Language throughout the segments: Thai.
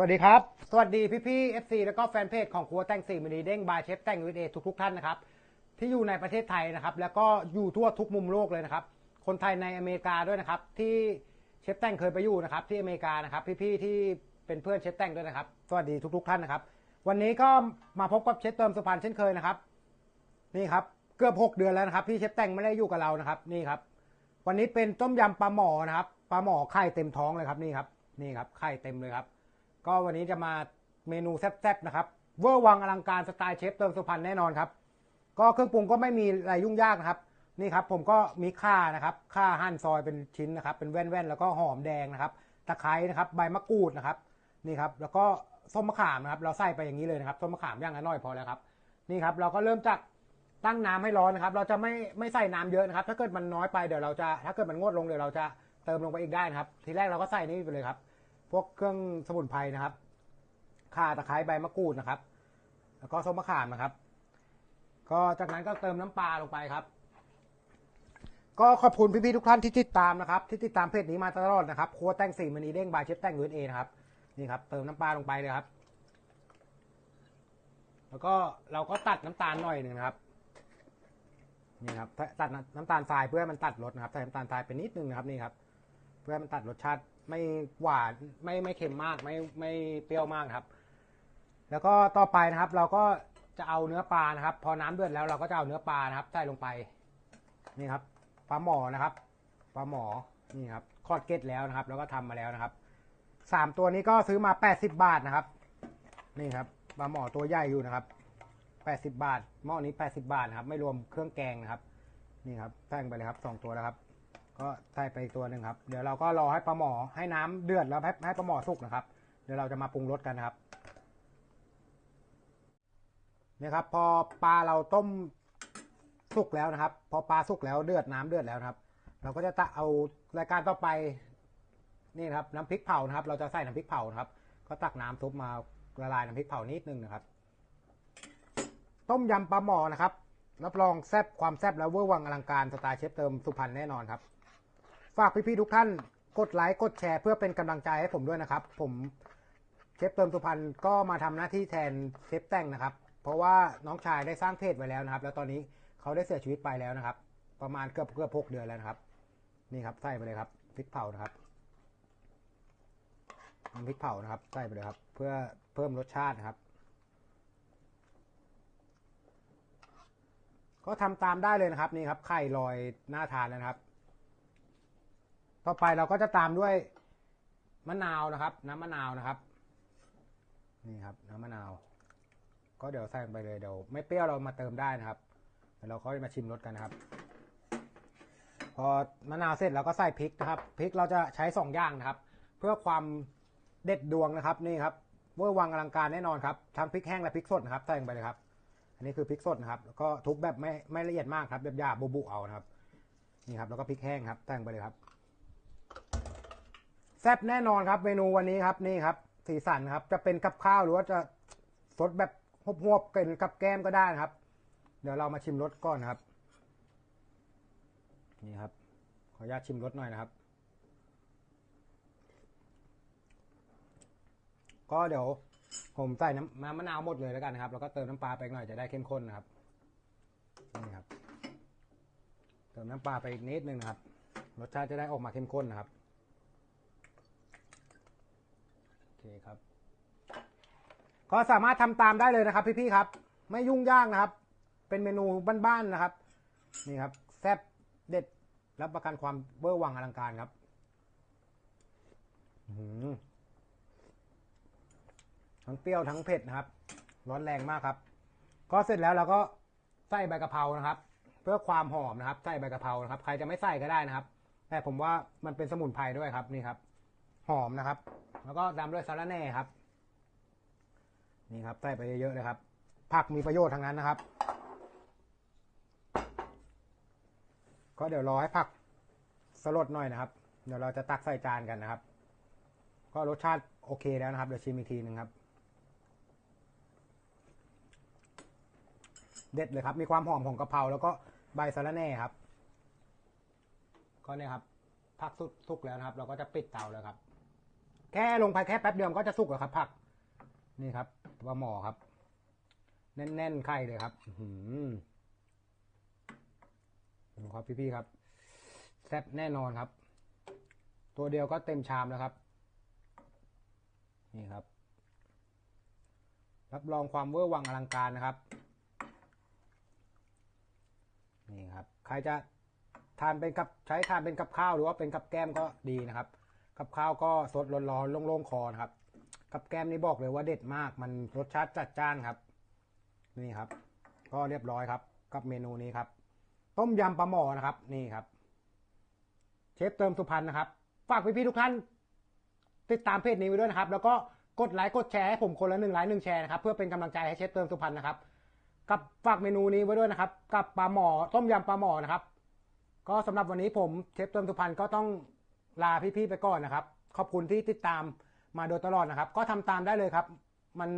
สวัสดีครับ สวัสดีพี่พี่เอฟซีแล้วก็แฟนเพจของครัวแต่งสี่มินีเด้งบายเชฟแต่งวิดเอทุกๆท่านนะครับ ที่อยู่ในประเทศไทยนะครับ แล้วก็อยู่ทั่วทุกมุมโลกเลยนะครับ คนไทยในอเมริกาด้วยนะครับ ที่เชฟแต่งเคยไปอยู่นะครับ ที่อเมริกานะครับ พี่ๆที่เป็นเพื่อนเชฟแต่งด้วยนะครับ สวัสดีทุกๆท่านนะครับ วันนี้ก็มาพบกับเชฟเติมสุพรรณเช่นเคยนะครับ นี่ครับเกือบหกเดือนแล้วนะครับที่เชฟแต่งไม่ได้อยู่กับเรานะครับ นี่ครับ วันนี้เป็นต้มยำปลาหมอนะครับปลาหมอไข่เต็มท้องเลยครับนี่ครับ นี่ครับไข่เต็มเลยครับ ก็วันนี้จะมาเมนูแซ่บๆนะครับเวอร์วังอลังการสไตล์เชฟเติมสุพรรณแน่นอนครับก็เครื่องปรุงก็ไม่มีอะไรยุ่งยากนะครับนี่ครับผมก็มีข่านะครับข่าหั่นซอยเป็นชิ้นนะครับ เป็นแว่นๆแล้วก็หอมแดงนะครับ ตะไคร้นะครับใบมะกรูดนะครับนี่ครับแล้วก็ส้มมะขามนะครับ เราใส่ไปอย่างนี้เลยนะครับส้มมะขามย่างละน้อยพอแล้วครับนี่ครับเราก็เริ่มจากตั้งน้ำให้ร้อนนะครับ เราจะไม่ไม่ใส่น้ำเยอะนะครับ ถ้าเกิดมันน้อยไปเดี๋ยวเราจะถ้าเกิดมันงดลงเดี๋ยวเราจะเติมลงไปอีกได้นะครับ ทีแรกเราก็ใส่นี่ไปเลยครับ พวกเครื่องสมุนไพรนะครับ ข่าตะไคร้ใบมะกรูดนะครับ แล้วก็ส้มมะขามนะครับ ก็จากนั้นก็เติมน้ำปลาลงไปครับ ก็ขอบคุณพี่ๆทุกท่านที่ติดตามนะครับ ที่ติดตามเพจนี้มาตลอดนะครับครัวแต่งสี่มันนีเด้งบายเชฟแต่งยูเอนะครับ นี่ครับ เติมน้ำปลาลงไปเลยครับ แล้วก็เราก็ตัดน้ำตาลหน่อยหนึ่งนะครับนี่ครับตัดน้ำตาลทรายเพื่อให้มันตัดรสนะครับใส่น้ำตาลทรายไปนิดนึงนะครับนี่ครับ เพื่อให้มันตัดรสชาติ ไม่หวานไม่ไม่เค็มมากไม่ไม่เปรี้ยวมากครับ แล้วก็ต่อไปนะครับ เราก็จะเอาเนื้อปลานะครับ พอน้ำเดือดแล้วเราก็จะเอาเนื้อปลานะครับ ใส่ลงไปนี่ครับปลาหมอนะครับปลาหมอนี่ครับคลอดเกล็ดแล้วนะครับ แล้วก็ทำมาแล้วนะครับสามตัวนี้ก็ซื้อมา80บบาทนะครับ นี่ครับปลาหมอตัวใหญ่อยู่นะครับ80บาทหม้อนี้80บาทครับ ไม่รวมเครื่องแกงนะครับ นี่ครับแท่งไปเลยครับสองตัวแล้วครับ ก็ใส่ไปอีกตัวหนึ่งครับ เดี๋ยวเราก็รอให้ปลาหมอให้น้ำเดือดแล้วให้ให้ปลาหมอสุกนะครับ เดี๋ยวเราจะมาปรุงรสกันนะครับเนี่ยครับ พอปลาเราต้มสุกแล้วนะครับ พอปลาสุกแล้วเดือดน้ำเดือดแล้วครับ เราก็จะตะเอารายการต่อไปนี่ครับน้ำพริกเผานะครับ เราจะใส่น้ำพริกเผานะครับ ก็ตักน้ำซุปมาละลายน้ำพริกเผานิดนึงนะครับ ต้มยำปลาหมอนะครับรับรองแซ่บความแซ่บและเวอร์วังอลังการสไตล์เชฟเติมสุพรรณแน่นอนครับ ฝากพี่ๆทุกท่านกดไลค์กดแชร์เพื่อเป็นกำลังใจให้ผมด้วยนะครับ ผมเชฟเติมสุพรรณก็มาทำหน้าที่แทนเชฟแต่งนะครับ เพราะว่าน้องชายได้สร้างเพจไว้แล้วนะครับ แล้วตอนนี้เขาได้เสียชีวิตไปแล้วนะครับ ประมาณเกือบเกือบหกเดือนแล้วนะครับ นี่ครับใส่ไปเลยครับพริกเผานะครับน้ำพริกเผานะครับใส่ไปเลยครับ เพื่อเพิ่มรสชาตินะครับ ก็ทำตามได้เลยนะครับนี่ครับไข่ลอยหน้าทานนะครับ ต่อไปเราก็จะตามด้วยมะนาวนะครับ น้ำมะนาวนะครับ นี่ครับ น้ำมะนาว ก็เดี๋ยวใส่ไปเลยเดี๋ยวไม่เปรี้ยวเรามาเติมได้นะครับเดี๋ยวเราก็มาชิมรสกันนะครับ พอมะนาวเสร็จเราก็ใส่พริกนะครับพริกเราจะใช้สองอย่างนะครับ เพื่อความเด็ดดวงนะครับนี่ครับเวอร์วังอลังการแน่นอนครับทั้งพริกแห้งและพริกสดนะครับใส่ลงไปเลยครับ อันนี้คือพริกสดนะครับแล้วก็ทุบแบบไม่ไม่ละเอียดมากครับแบบหยาบบุบเอานะครับนี่ครับแล้วก็พริกแห้งครับแต่งไปเลยครับ ซ่บแน่นอนครับเมนูวันนี้ครับนี่ครับ สีสันครับ จะเป็นกับข้าวหรือว่าจะสดแบบหวบๆเป็นกับแก้มก็ได้นะครับ เดี๋ยวเรามาชิมรสก่อนครับ นี่ครับ ขออนุญาตชิมรสหน่อยนะครับ ก็เดี๋ยวผมใส่น้ำมะนาวหมดเลยแล้วกันนะครับ แล้วก็เติมน้ำปลาไปหน่อยจะได้เข้มข้นนะครับนี่ครับ เติมน้ำปลาไปอีกนิดนึงนะครับ รสชาติจะได้ออกมาเข้มข้นนะครับ โอเคครับ ก็สามารถทำตามได้เลยนะครับ พี่ๆครับ ไม่ยุ่งยากนะครับ เป็นเมนูบ้านๆนะครับ นี่ครับแซ่บเด็ดรับประกันความเบอร์วังอลังการครับทั้งเปรี้ยวทั้งเผ็ดนะครับ ร้อนแรงมากครับ ก็เสร็จแล้วเราก็ใส่ใบกะเพรานะครับ เพื่อความหอมนะครับ ใส่ใบกะเพรานะครับ ใครจะไม่ใส่ก็ได้นะครับ แต่ผมว่ามันเป็นสมุนไพรด้วยครับนี่ครับ หอมนะครับ แล้วก็ตามด้วยสาระแหน่ครับ นี่ครับใส่ไปเยอะๆเลยครับ ผักมีประโยชน์ทั้งนั้นนะครับ ก็เดี๋ยวรอให้ผักสลดหน่อยนะครับ เดี๋ยวเราจะตักใส่จานกันนะครับ ก็รสชาติโอเคแล้วนะครับ เดี๋ยวชิมอีกทีหนึ่งครับ เด็ดเลยครับ มีความหอมของกะเพราแล้วก็ใบสะระแหน่ครับ ก็เนี่ยครับผักสุกสุกแล้วนะครับ เราก็จะปิดเตาแล้วครับ แค่ลงไปแค่แป๊บเดียวก็จะสุกแล้วครับ ผัก นี่ครับปลาหมอครับ แน่นๆไข่เลยครับอื้อหือดูครับพี่ๆครับ แซ่บแน่นอนครับ ตัวเดียวก็เต็มชามแล้วครับ นี่ครับ รับรองความเวอร์วังอลังการนะครับ นี่ครับ ใครจะทานเป็นกับใช้ทานเป็นกับข้าวหรือว่าเป็นกับแก้มก็ดีนะครับ กับข้าวก็สดร้อนๆโล่งๆคอนะครับ กับแก้มนี่บอกเลยว่าเด็ดมาก มันรสชาติจัดจ้านครับ นี่ครับ ก็เรียบร้อยครับ กับเมนูนี้ครับ ต้มยำปลาหมอนะครับ นี่ครับ เชฟเติมสุพรรณนะครับฝากพี่ๆทุกท่าน ติดตามเพจนี้ไว้ด้วยนะครับ แล้วก็กดไลค์กดแชร์ให้ผมคนละหนึ่งไลค์หนึ่งแชร์นะครับเพื่อเป็นกำลังใจให้เชฟเติมสุพรรณนะครับ กับฝากเมนูนี้ไว้ด้วยนะครับ กับปลาหมอต้มยำปลาหมอนะครับ ก็สำหรับวันนี้ผมเชฟเติมสุพรรณก็ต้อง ลาพี่ๆไปก่อนนะครับ ขอบคุณที่ติดตามมาโดยตลอดนะครับ ก็ทำตามได้เลยครับ มัน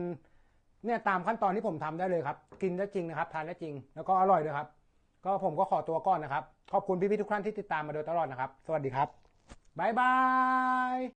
เนี่ยตามขั้นตอนที่ผมทำได้เลยครับ กินได้จริงนะครับ ทานได้จริง แล้วก็อร่อยด้วยครับ ก็ผมก็ขอตัวก่อนนะครับ ขอบคุณพี่ๆทุกท่านที่ติดตามมาโดยตลอดนะครับ สวัสดีครับบ๊ายบาย